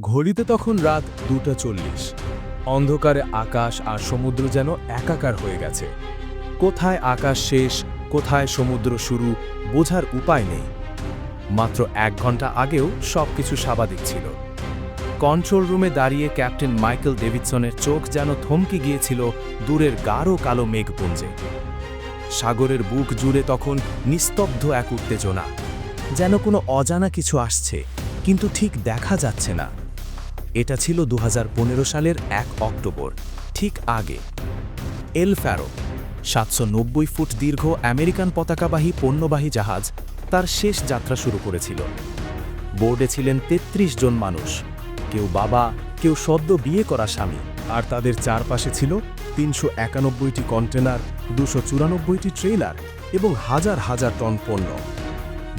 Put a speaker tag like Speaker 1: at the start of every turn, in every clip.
Speaker 1: ঘড়িতে তখন রাত দুটা চল্লিশ। অন্ধকারে আকাশ আর সমুদ্র যেন একাকার হয়ে গেছে। কোথায় আকাশ শেষ, কোথায় সমুদ্র শুরু, বোঝার উপায় নেই। মাত্র এক ঘণ্টা আগেও সবকিছু স্বাভাবিক ছিল। কন্ট্রোল রুমে দাঁড়িয়ে ক্যাপ্টেন মাইকেল ডেভিডসনের চোখ যেন থমকে গিয়েছিল দূরের গাঢ় কালো মেঘপুঞ্জে। সাগরের বুক জুড়ে তখন নিস্তব্ধ এক উত্তেজনা। যেন কোনো অজানা কিছু আসছে, কিন্তু ঠিক দেখা যাচ্ছে না। এটা ছিল দু হাজার পনেরো সালের এক অক্টোবর, ঠিক আগে। এল ফ্যারো, সাতশো নব্বই ফুট দীর্ঘ আমেরিকান পতাকাবাহী পণ্যবাহী জাহাজ তার শেষ যাত্রা শুরু করেছিল। বোর্ডে ছিলেন ৩৩ জন মানুষ, কেউ বাবা, কেউ সদ্য বিয়ে করা স্বামী, আর তাদের চারপাশে ছিল তিনশো একানব্বইটি কন্টেনার, দুশো চুরানব্বইটি ট্রেলার এবং হাজার হাজার টন পণ্য।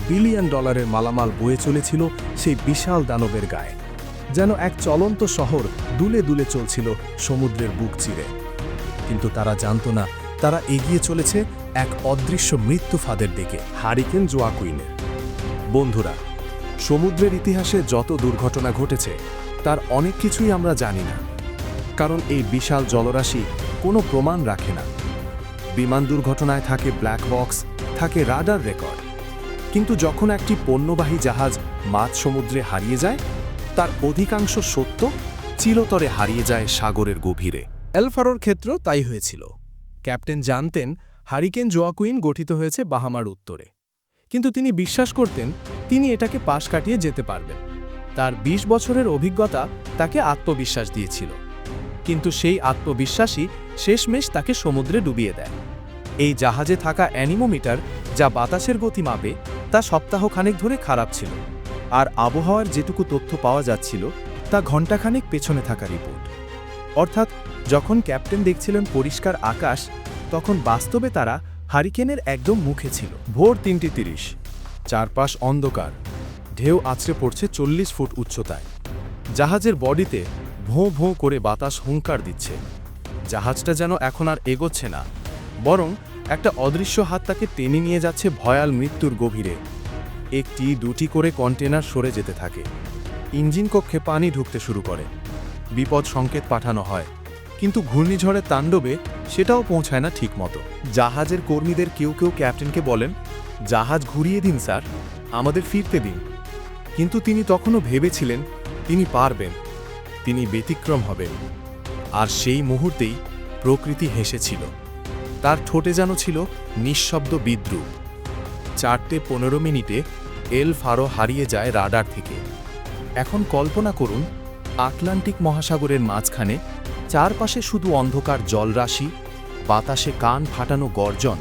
Speaker 1: বিলিয়ন ডলারের মালামাল বয়ে চলেছিল সেই বিশাল দানবের গায়ে। যেন এক চলন্ত শহর দুলে দুলে চলছিল সমুদ্রের বুক চিরে। কিন্তু তারা জানত না, তারা এগিয়ে চলেছে এক অদৃশ্য মৃত্যু ফাঁদের দিকে, হারিকেন জোয়াকুইনের বন্ধুরা, সমুদ্রের ইতিহাসে যত দুর্ঘটনা ঘটেছে, তার অনেক কিছুই আমরা জানি না। কারণ এই বিশাল জলরাশি কোনো প্রমাণ রাখে না। বিমান দুর্ঘটনায় থাকে ব্ল্যাক বক্স, থাকে রাডার রেকর্ড। কিন্তু যখন একটি পণ্যবাহী জাহাজ মাঝ সমুদ্রে হারিয়ে যায় তার অধিকাংশ সত্য চিরতরে হারিয়ে যায় সাগরের গভীরে। এলফারোর ক্ষেত্র তাই হয়েছিল। ক্যাপ্টেন জানতেন হারিকেন জোয়াকুইন গঠিত হয়েছে বাহামার উত্তরে। কিন্তু তিনি বিশ্বাস করতেন তিনি এটাকে পাশ কাটিয়ে যেতে পারবেন। তার ২০ বছরের অভিজ্ঞতা তাকে আত্মবিশ্বাস দিয়েছিল। কিন্তু সেই আত্মবিশ্বাসই শেষমেশ তাকে সমুদ্রে ডুবিয়ে দেয়। এই জাহাজে থাকা অ্যানিমোমিটার যা বাতাসের গতি মাপে তা সপ্তাহখানেক ধরে খারাপ ছিল। আর আবহাওয়ার যেটুকু তথ্য পাওয়া যাচ্ছিল, তা ঘণ্টাখানেক পেছনে থাকা রিপোর্ট। অর্থাৎ, যখন ক্যাপ্টেন দেখছিলেন পরিষ্কার আকাশ, তখন বাস্তবে তারা হারিকেনের একদম মুখে ছিল। ভোর তিনটি তিরিশ। চারপাশ অন্ধকার। ঢেউ আছড়ে পড়ছে চল্লিশ ফুট উচ্চতায়। জাহাজের বডিতে ভোঁ ভোঁ করে বাতাস হুঙ্কার দিচ্ছে। জাহাজটা যেন এখন আর এগোচ্ছে না, বরং একটা অদৃশ্য হাত তাকে টেনে নিয়ে যাচ্ছে ভয়াল মৃত্যুর গভীরে। একটি, দুটি করে কন্টেনার সরে যেতে থাকে। ইঞ্জিন কক্ষে পানি ঢুকতে শুরু করে। বিপদ সংকেত পাঠানো হয়। কিন্তু ঘূর্ণিঝড়ের তাণ্ডবে সেটাও পৌঁছায় না ঠিকমতো। জাহাজের কর্মীদের কেউ কেউ ক্যাপ্টেনকে বলেন, জাহাজ ঘুরিয়ে দিন, স্যার। আমাদের ফিরতে দিন। কিন্তু তিনি তখনও ভেবেছিলেন, তিনি পারবেন। তিনি ব্যতিক্রম হবেন। আর সেই মুহূর্তেই প্রকৃতি হেসেছিল। তার ঠোঁটে যেন ছিল নিঃশব্দ বিদ্রুপ। চারটে পনেরো মিনিটে এল ফারো হারিয়ে যায় রাডার থেকে। এখন কল্পনা করুন, আটলান্টিক মহাসাগরের মাঝখানে চারপাশে শুধু অন্ধকার জলরাশি, বাতাসে কান ফাটানো গর্জন,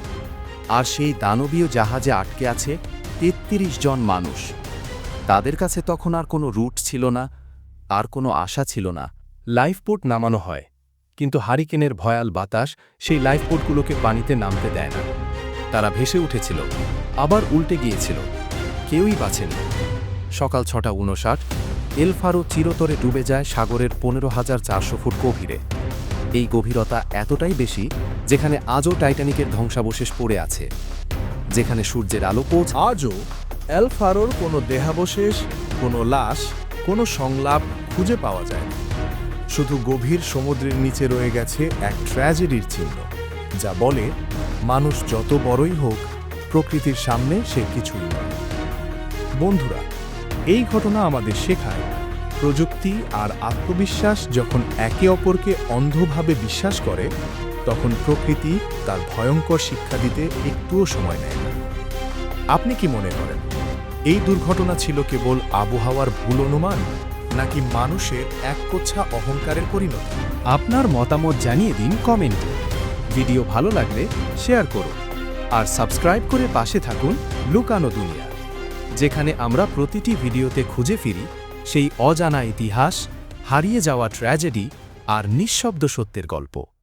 Speaker 1: আর সেই দানবীয় জাহাজে আটকে আছে তেত্রিশ জন মানুষ। তাদের কাছে তখন আর কোনো রুট ছিল না, আর কোনো আশা ছিল না। লাইফবোট নামানো হয়, কিন্তু হারিকেনের ভয়াল বাতাস সেই লাইফবোটগুলোকে পানিতে নামতে দেয় না। তারা ভেসে উঠেছিল। আবার উল্টে গিয়েছিল। কেউই বাঁচেনি সকাল ছটা উনষাট এলফারো চিরতরে ডুবে যায় সাগরের পনেরো হাজার চারশো ফুট গভীরে। এই গভীরতা এতটাই বেশি যেখানে আজও টাইটানিকের ধ্বংসাবশেষ পড়ে আছে। যেখানে সূর্যের আলো পৌঁছ আজও এলফারোর কোনো দেহাবশেষ, কোনো লাশ, কোনো সংলাপ খুঁজে পাওয়া যায় শুধু গভীর সমুদ্রের নিচে রয়ে গেছে এক ট্র্যাজেডির চিহ্ন, যা বলে, মানুষ যত বড়ই হোক প্রকৃতির সামনে সে কিছুই নয়। বন্ধুরা, এই ঘটনা আমাদের শেখায় প্রযুক্তি আর আত্মবিশ্বাস যখন একে অপরকে অন্ধভাবে বিশ্বাস করে, তখন প্রকৃতি তার ভয়ঙ্কর শিক্ষা দিতে একটুও সময় নেয় না। আপনি কি মনে করেন, এই দুর্ঘটনা ছিল কেবল আবহাওয়ার ভুল অনুমান, নাকি মানুষের এক এককোচ্ছা অহংকারের পরিণতি? আপনার মতামত জানিয়ে দিন কমেন্টে। ভিডিও ভালো লাগলে শেয়ার করুন। আর সাবস্ক্রাইব করে পাশে থাকুন লুকানো দুনিয়া, যেখানে আমরা প্রতিটি ভিডিওতে খুঁজে ফিরি সেই অজানা ইতিহাস, হারিয়ে যাওয়া ট্র্যাজেডি আর নিঃশব্দ সত্যের গল্প।